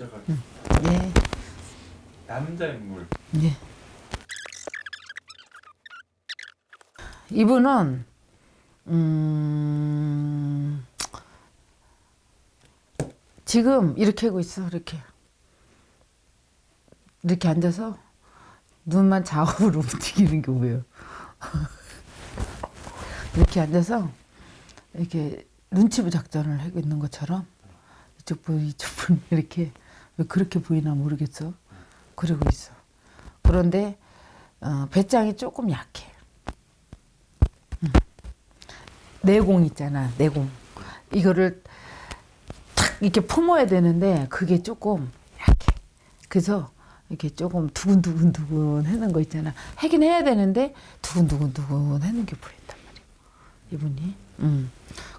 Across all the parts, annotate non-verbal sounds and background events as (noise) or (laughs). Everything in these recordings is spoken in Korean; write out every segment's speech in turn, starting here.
시작하겠습니다. 예. 남자 인물. 예. 이분은 음 지금 이렇게 하고 있어 이렇게 이렇게 앉아서 눈만 좌우로 (laughs) 움직이는 게 보여. (laughs) 이렇게 앉아서 이렇게 눈치 부 작전을 하고 있는 것처럼 이쪽 분 이쪽 분 이렇게 왜 그렇게 보이나 모르겠어. 그러고 있어. 그런데 어, 배짱이 조금 약해. 음. 내공 있잖아, 내공. 이거를 탁 이렇게 품어야 되는데 그게 조금 약해. 그래서 이렇게 조금 두근두근 두근 하는 거 있잖아. 하긴 해야 되는데 두근두근 두근 하는 게 보인단 말이야. 이분이. 음.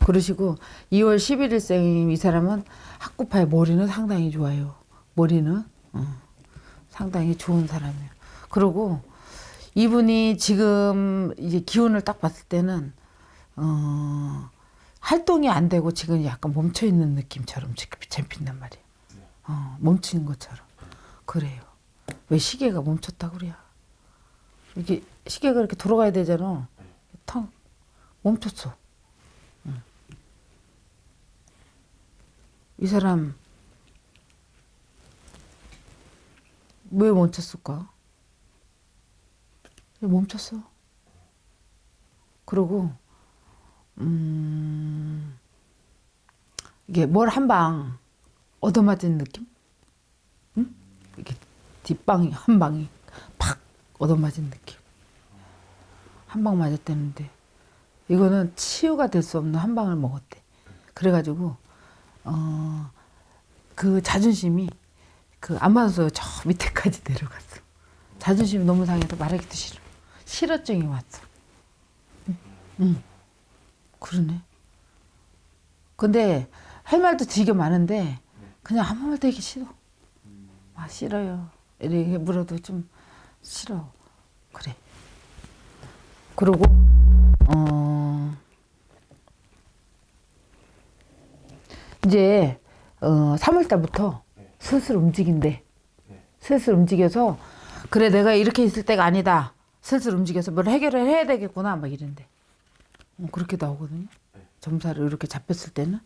그러시고 2월 11일생 이 사람은 학구파의 머리는 상당히 좋아요. 머리는 어, 상당히 좋은 사람이에요. 그리고 이분이 지금 이제 기운을 딱 봤을 때는 어, 활동이 안 되고 지금 약간 멈춰 있는 느낌처럼 잡힌단 말이에요. 어, 멈춘 것처럼 그래요. 왜 시계가 멈췄다 그래야? 이게 시계가 이렇게 돌아가야 되잖아. 텅 멈췄어. 응. 이 사람 왜 멈췄을까? 왜 멈췄어. 그러고 음 이게 뭘 한 방 얻어맞은 느낌? 응? 이게 뒷방이 한 방이 팍 얻어맞은 느낌. 한 방 맞았다는데 이거는 치유가 될 수 없는 한 방을 먹었대. 그래가지고 어 그 자존심이 그안 맞아서 저 밑에까지 내려갔어. 자존심이 너무 상해서 말하기도 싫어. 실어증이 왔어. 응, 응. 그러네. 근데 할 말도 되게 많은데 그냥 아무 말도 하기 싫어. 아 싫어요. 이렇게 물어도 좀 싫어. 그래. 그리고 어 이제 어 3월 달부터 슬슬 움직인대. 슬슬 움직여서 그래 내가 이렇게 있을 때가 아니다. 슬슬 움직여서 뭘 해결을 해야 되겠구나 막 이런데. 어, 그렇게 나오거든요. 점사를 이렇게 잡혔을 때는.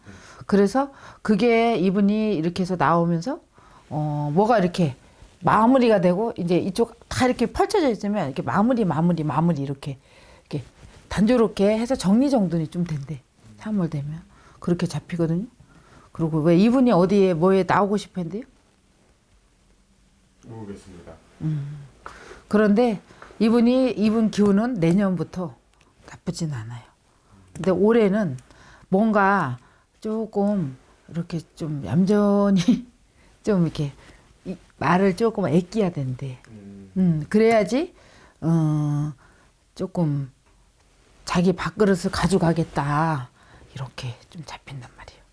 그래서 그게 이분이 이렇게 해서 나오면서 어 뭐가 이렇게 마무리가 되고 이제 이쪽 다 이렇게 펼쳐져 있으면 이렇게 마무리 마무리 마무리 이렇게 이렇게 단조롭게 해서 정리정돈이 좀 된대. 3월 되면 그렇게 잡히거든요. 그리고 왜 이분이 어디에 뭐에 나오고 싶은데요? 모르겠습니다. 그런데 이분이 이분 기운은 내년부터 나쁘진 않아요. 근데 올해는 뭔가 조금 이렇게 좀 얌전히 (laughs) 좀 이렇게 이- 말을 조금 애끼야 된대. 음, 음, 그래야지 어 조금 자기 밥그릇을 가져가겠다 이렇게 좀 잡힌단 말이에요.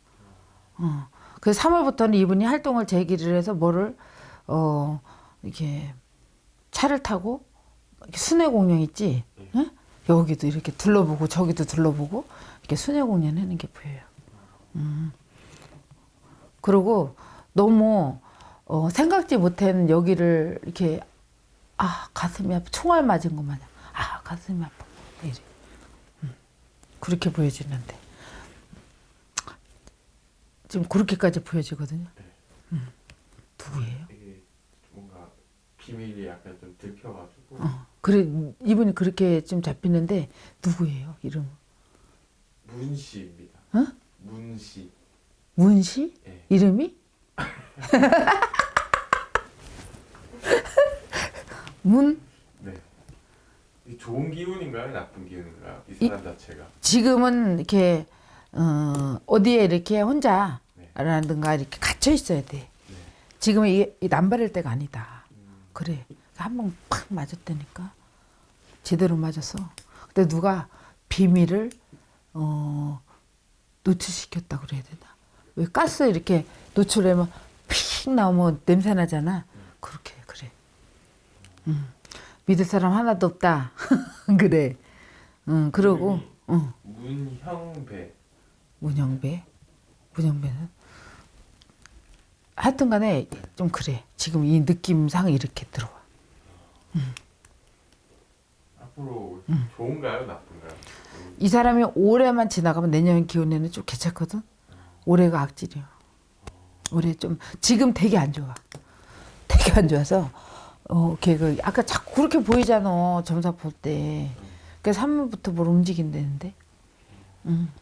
어, 그래서 3월부터는 이분이 활동을 재기를 해서 뭐를 어 이렇게 차를 타고 이렇게 순회 공연 있지, 응? 여기도 이렇게 둘러보고 저기도 둘러보고 이렇게 순회 공연 하는 게 보여요. 음. 그리고 너무 어, 생각지 못한 여기를 이렇게 아 가슴이 아파. 총알 맞은 것 마냥. 아 가슴이 아파. 이래. 음, 그렇게 보여지는데 지금 그렇게까지 보여지거든요. 음, 누구예요? 이게 뭔가 비밀이 약간 좀 들켜가지고 어, 그래 이분이 그렇게 좀 잡히는데 누구예요? 이름 문씨입니다. 어? 문씨. 문씨 예. 이름이 (laughs) 문 네. 이 좋은 기운인가요? 나쁜 기운인가요? 이 사람 자체가. 지금은 이렇게 어, 어디에 이렇게 혼자라든가 이렇게 갇혀 있어야 돼. 네. 지금은 이, 이 남발할 때가 아니다. 그래. 한 번 팍 맞았다니까. 제대로 맞았어. 근데 누가 비밀을 어, 노출시켰다 그래야 되나? 왜 가스 이렇게 노출하면 픽 나오면 냄새 나잖아. 그렇게 그래. 음. 믿을 사람 하나도 없다. (laughs) 그래. 응, 그러고 응. 문형배. 문영배. 문영배는 하여튼 간에 좀 그래. 지금 이 느낌상 이렇게 들어와. 앞으로 음. 좋은가요, 나쁜가요? 이 사람이 올해만 지나가면 내년 기운에는 좀 괜찮거든. 올해가 악질이야. 올해 좀 지금 되게 안 좋아. 되게 안 좋아서 어, 걔그 아까 자꾸 그렇게 보이잖아 점사 볼 때. 그래서 3월부터 뭘 움직인다는데. 음.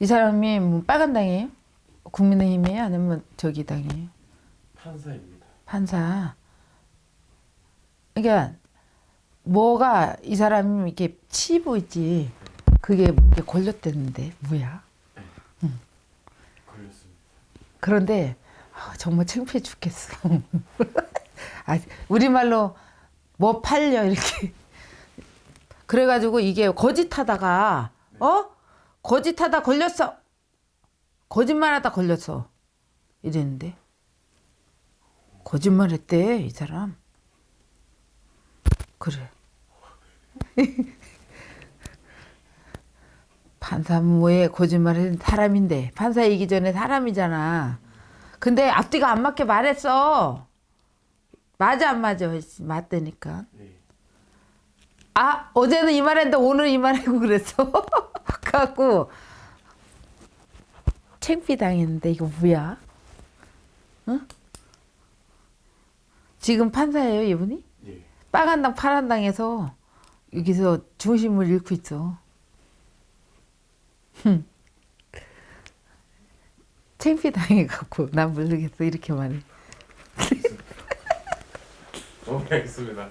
이 사람이 뭐 빨간 당이에요? 국민의힘이에요? 아니면 저기 당이에요? 판사입니다. 판사. 그러니까 뭐가 이 사람이 이렇게 치부 있지. 그게 이렇게 걸렸댔는데 뭐야? 걸렸습니다. 그런데 아, 정말 창피해 죽겠어. (laughs) 아, 우리말로 뭐 팔려 이렇게. 그래가지고 이게 거짓하다가 어 거짓하다 걸렸어. 거짓말하다 걸렸어. 이랬는데 거짓말했대 이 사람. 그래. (laughs) 판사 뭐에 거짓말했는 사람인데 판사이기 전에 사람이잖아. 근데 앞뒤가 안 맞게 말했어. 맞아 안 맞아 맞다니까. 네. 아 어제는 이 말했는데 오늘 이 말하고 그랬어. (laughs) 갖고 창피 당했는데 이거 뭐야? 응? 지금 판사예요 이분이? 예. 빨간 당 파란 당에서 여기서 중심을 잃고 있어. 흠. 창피 당해갖고 난 모르겠어 이렇게 말해. 오케이, (laughs) 알겠습니다.